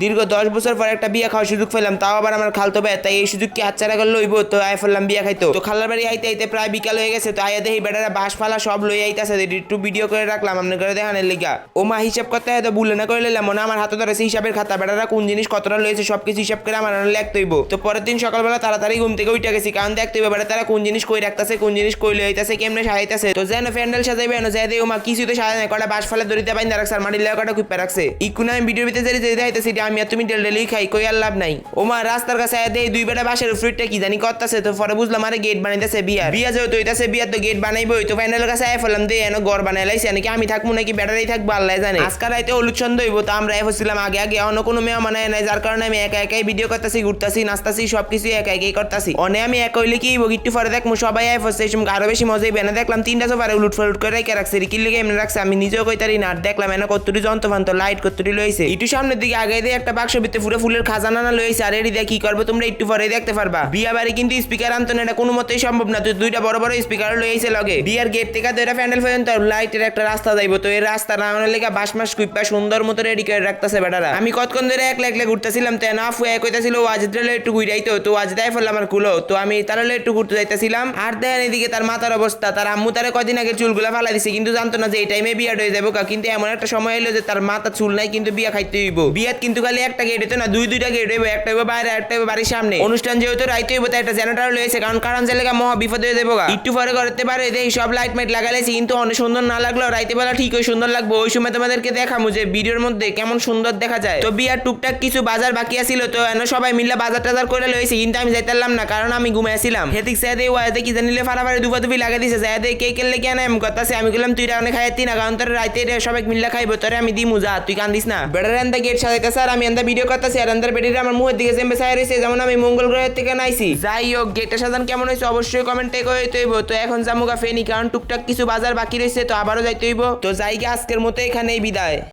দীর্ঘ দশ বছর পর একটা বিয়ে খাওয়ার সুযোগ পেলাম, তাও আবার আমার খালতো ভাই, তাই এই সুযোগ কি হাতছাড়া করলে লইব? তো আয় ফেললাম বিয়ে খাইতো। তো খালার বাড়ি আইতে আইতে প্রায় বিকাল হয়ে গেছে, তো আয়া দেখি বেটারা বাস ফালা সব লই আইতাছে একটু ভিডিও করে রাখলাম আপনার করে দেখানোর লিগা। ও মা হিসাব করতে হয়তো ভুলে না করে নিলাম মনে আমার হাতে ধরেছে হিসাবের খাতা, বেটারা কোন জিনিস কতটা লয়েছে সব কিছু হিসাব করে আমার লিখতে হইব। তো পরের দিন সকালবেলা তাড়াতাড়ি ঘুম থেকে উঠে গেছি, কারণ দেখতে হইবে বেটা তারা কোন জিনিস কই রাখতেছে, কোন জিনিস কই লইতাছে কেমনে সাজাইতাছে তো যেন প্যান্ডেল সাজাইবে এনো যাই দেই, ও মা কিছু তো সাজায় না কটা বাস ফালা দড়িতে বাইন্দা রাখছে, আর মাটির লাগা কটা কুপে রাখছে। ইকুনা আমি ভিডিওর ভিতরে যেতে যেতে আইতাছি এটা আমি আর তুমি ডেল ডেলি খাই, কই আর লাভ নাই। ও মা রাস্তার কাছে আয়া দেই, দুই বেটা বাসের ফ্রুটটা কি জানি করতাছে, তো পরে বুঝলাম, আরে গেট বানাইতেছে বিয়া বিয়া যেহেতু হইতাছে বিয়া তো গেট বানাইবই, তো প্যান্ডেলের কাছে আয় ফেললাম, দে, এনো ঘর বানাই লাইছে, নাকি আমি থাকব নাকি বেটারাই থাকব, আল্লাহ জানে। আজকাল রাইতে হলুদ ছন্দ হইব, তো আমরা এসেছিলাম আগে আগে, অন্য কোনো মেয়ে মানে নাই, যার কারণে আমি একা একাই ভিডিও করতেছি, ঘুরতাছি, নাচতাছি সবকিছু একা একাই করতাছি। অনে আমি একা হইলে কি একটু পরে দেখমু, সবাই ফসছে এই সময় আরও বেশি মজাই বেনা দেখলাম তিনটা সোফারে উলুট ফলুট করে রেখে রাখছে রিকির লিগে এমনি রাখছে, আমি নিজেও কইতারি না দেখলাম এনে কতটি যন্ত্রপান্ত লাইট কতটি লইছে। একটু সামনের দিকে আগে দিয়ে একটা বাক্স ভিতরে পুরো ফুলের খাজানা না লইছে, আর এটি কি করব? তোমরা একটু পরে দেখতে পারবা। বিয়া বাড়ি কিন্তু স্পিকার আনতো না, এটা কোনো মতেই সম্ভব না। তো দুইটা বড় বড় স্পিকার লইছে লগে। বিয়ার গেট থেকে দুইটা প্যান্ডেল পর্যন্ত লাইটের একটা রাস্তা যাইবো। তো এই রাস্তা না হলে লেগে বাস মাস কুইপা সুন্দর মতো রেডি করে রাখতেছে বেটারা। আমি কতক্ষণ ধরে একলা একলা ঘুরতেছিলাম, তো না ফুয়ে কইতাছিল ওয়াজিদ রেলে একটু ঘুরাইতো তো ওয়াজিদাই ফেললাম আমার কুলো। তো আমি তাহলে একটু ঘুরতে যাইতেছিলাম। আর দেখেন এদিকে তার মাথার অবস্থা। তার আম্মু তারে কদিন আগে চুলগুলা ফালাই দিছে, কিন্তু জানতো না যে এই টাইমে বিয়া হয়ে যাব। কিন্তু এমন একটা সময় এলো যে তার মাথা চুল নাই, কিন্তু বিয়া খাইতে হইব। বিয়াত কিন্তু খালি একটা গেট হইতো না, দুই দুইটা গেট হইব, একটা হইব বাইরে, একটা হইব বাড়ির সামনে। অনুষ্ঠান যেহেতু রাইতে হইব, তাই একটা জেনারেটর লয়েছে কারণ কারণ জায়গা মহা বিপদ হয়ে গা। একটু পরে করতে পারে দেখি সব লাইট মাইট লাগাইছি কিন্তু অনেক সুন্দর না লাগল রাইতে বেলা ঠিক ওই সুন্দর লাগবে। ওই সময় তোমাদেরকে দেখামু যে ভিডিওর মধ্যে কেমন সুন্দর দেখা যায়। তো বিয়ার টুকটাক কিছু বাজার বাকি আছিল, তো এনে সবাই মিলে বাজার টাজার করে লইছে, কিন্তু আমি যাইতাম না, কারণ আমি ঘুমাইছিলাম হেতিক সাইডে ওয়াইতে কি জানিলে ফাড়াফাড়ি দুবা দুবি লাগাই দিছে যাইতে কে কেলে কেন এম কথাছে আমি বললাম তুই রানে খাইতি না কারণ তোর রাইতে সবাই মিলে খাইবো, তোরে আমি দিমু, যা, তুই কান্দিস না। বেড়ার গেট সাজাইতেছে আর আমি এন্দা ভিডিও করতেছি, আর এন্দার বেডিরে আমার মুখের দিকে জেম্বে সাই রয়েছে যেমন আমি মঙ্গল গ্রহের থেকে নাইছি। যাই হোক গেটটা সাজান কেমন হয়েছে অবশ্যই কমেন্টে কই তৈব তো এখন জামুগা ফেনি, কারণ টুকটাক কিছু বাজার বাকি রয়েছে তো আবারও যাইতে হইব। তো যাই গে, আজকের মতো এখানেই বিদায়।